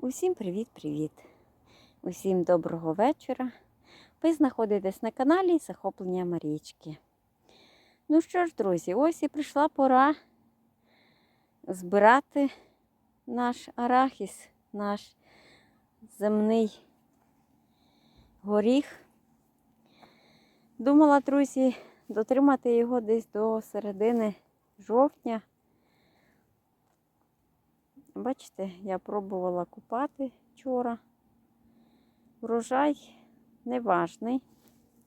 Усім привіт-привіт! Усім доброго вечора. Ви знаходитесь на каналі Захоплення Марічки. Ну що ж, друзі, ось і прийшла пора збирати наш арахіс, наш земний горіх. Думала, друзі, дотримати його десь до середини жовтня. Бачите, я пробувала купати вчора. Врожай неважний.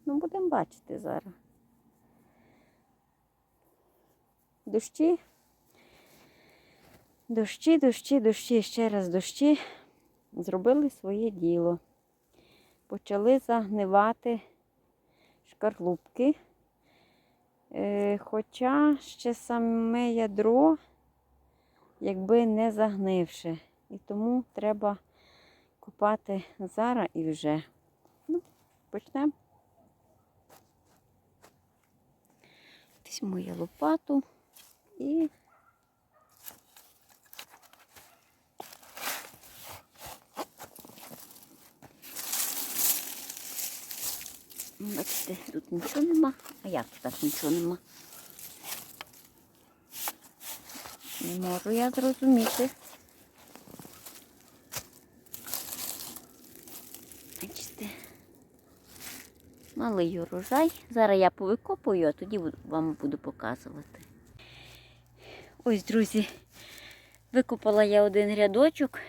Ну, будемо бачити зараз. Дощі. Дощі, дощі, дощі, ще раз дощі зробили своє діло. Почали загнивати шкарлупки. Е, хоча ще саме ядро якби не загнивши. І тому треба купати зараз і вже. Ну, почнемо. Візьму я лопату і Бачите, тут нічого нема. А як так нічого нема? Не можу я зрозуміти. Бачите, малий урожай. Зараз я повикопую, а тоді вам буду показувати. Ось, друзі, викопала я один рядочок.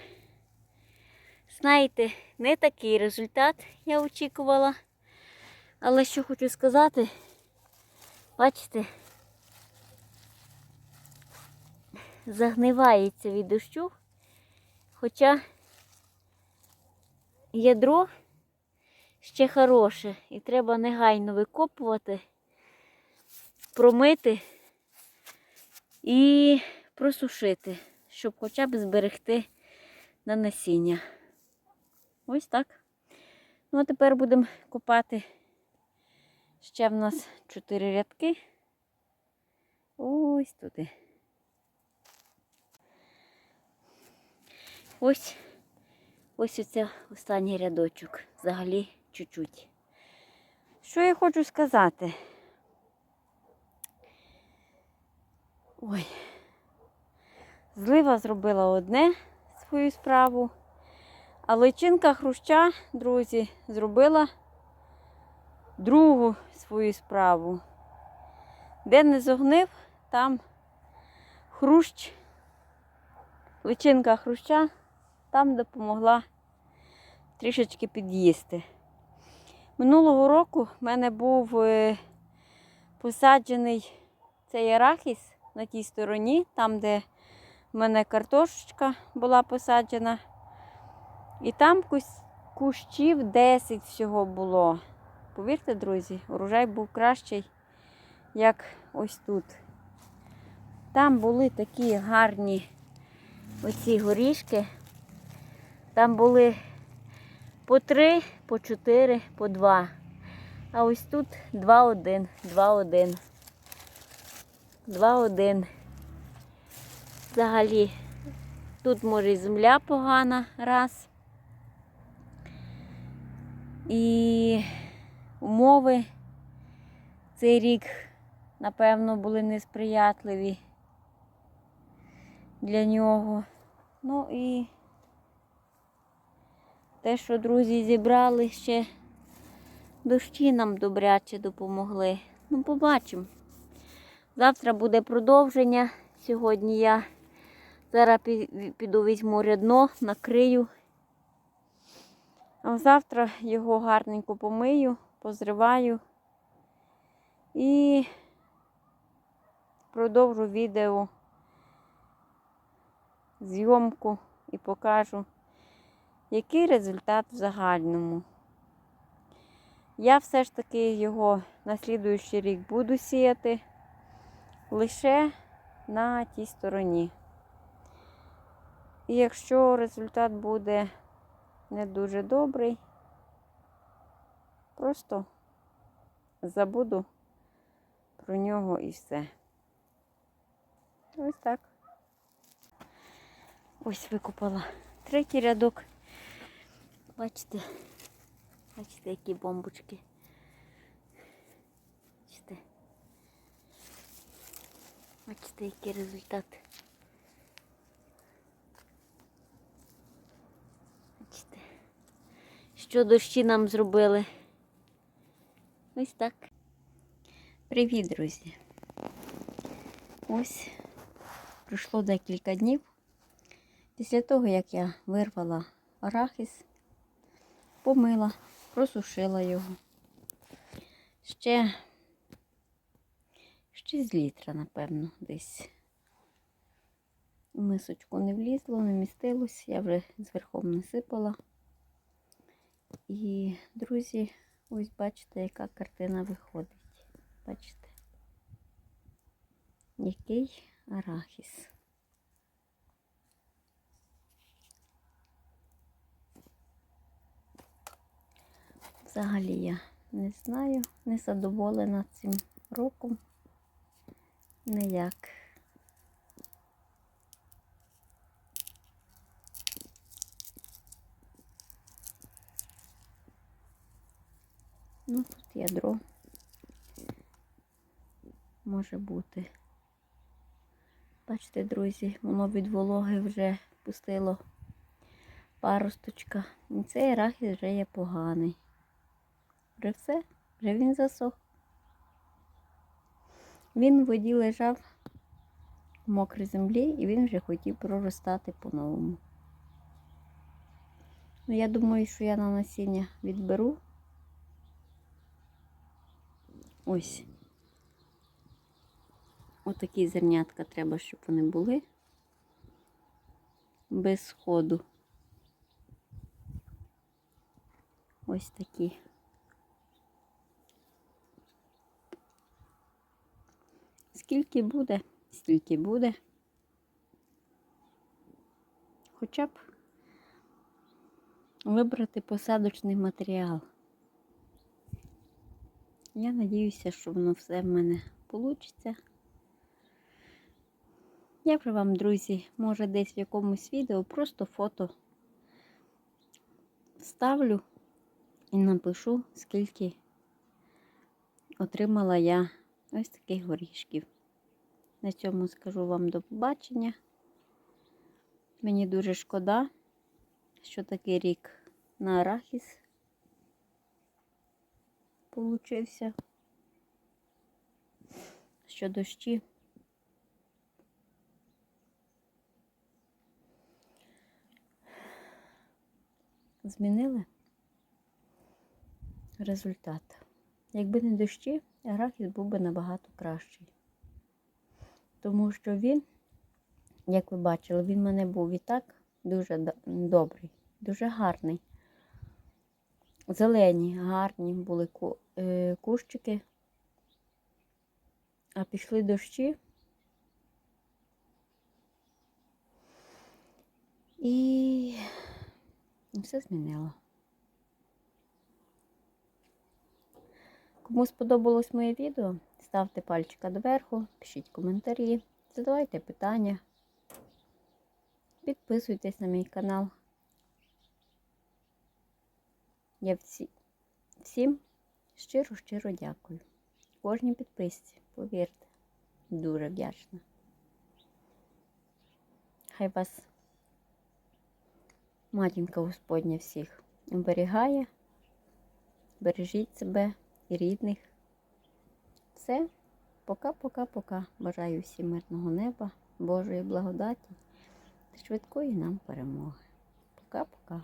Знаєте, не такий результат я очікувала. Але що хочу сказати, бачите, загнивається від дощу, хоча ядро ще хороше і треба негайно викопувати, промити і просушити, щоб хоча б зберегти на насіння. Ось так. Ну, а тепер будемо копати. Ще в нас чотири рядки. Ось туди. Ось ось оце останній рядочок. Взагалі чуть-чуть. Що я хочу сказати? Ой, злива зробила одне свою справу, а личинка хруща, друзі, зробила другу свою справу. Де не зогнив, там хрущ, личинка хруща там допомогла трішечки під'їсти. Минулого року в мене був е, посаджений цей арахіс на тій стороні, там, де в мене картошечка була посаджена. І там кущів 10 всього було. Повірте, друзі, урожай був кращий, як ось тут. Там були такі гарні оці горішки. Там були по три, по чотири, по два. А ось тут два-один, два-один. Два-один. Взагалі, тут може і земля погана, раз. І умови цей рік, напевно, були несприятливі для нього. Ну і те, що друзі зібрали ще дощі нам добряче допомогли. Ну, побачимо. Завтра буде продовження. Сьогодні я зараз піду візьму рядно, накрию. А завтра його гарненько помию, позриваю і продовжу відео зйомку і покажу, який результат в загальному. Я все ж таки його на слідуючий рік буду сіяти лише на тій стороні. І якщо результат буде не дуже добрий, просто забуду про нього і все. Ось так. Ось викопала третій рядок. Бачите, бачите, які бомбочки. Бачите. Бачите, який результат. Бачите, що дощі нам зробили. Ось так. Привіт, друзі. Ось пройшло декілька днів. Після того, як я вирвала арахіс, помила, просушила його. Ще, ще з літра, напевно, десь. Мисочку не влізло, не містилось, я вже зверхом насипала. І, друзі, ось бачите, яка картина виходить. Бачите? Який арахіс. Взагалі я не знаю, не задоволена цим роком. Ніяк. Ну, тут ядро може бути. Бачите, друзі, воно від вологи вже пустило паросточка. І цей арахіс вже є поганий. Вже все, вже він засох. Він в воді лежав в мокрій землі і він вже хотів проростати по-новому. Ну, я думаю, що я на насіння відберу. Ось. Отакі зернятка треба, щоб вони були без сходу. Ось такі. Скільки буде, стільки буде. Хоча б вибрати посадочний матеріал. Я надіюся, що воно все в мене вийде. Я вже вам, друзі, може десь в якомусь відео просто фото вставлю і напишу, скільки отримала я ось таких горішків. На цьому скажу вам до побачення. Мені дуже шкода, що такий рік на арахіс получився, що дощі. Змінили результат. Якби не дощі, арахіс був би набагато кращий. Тому що він, як ви бачили, він в мене був і так дуже добрий, дуже гарний. Зелені, гарні були е, кущики, а пішли дощі. І все змінило. Кому сподобалось моє відео, ставте пальчика доверху, пишіть коментарі, задавайте питання, підписуйтесь на мій канал. Я всі, всім щиро-щиро дякую. Кожній підписці, повірте, дуже вдячна. Хай вас матінка Господня всіх оберігає, бережіть себе рідних. Все, пока-пока-пока. Бажаю всім мирного неба, Божої благодаті та швидкої нам перемоги. Пока-пока.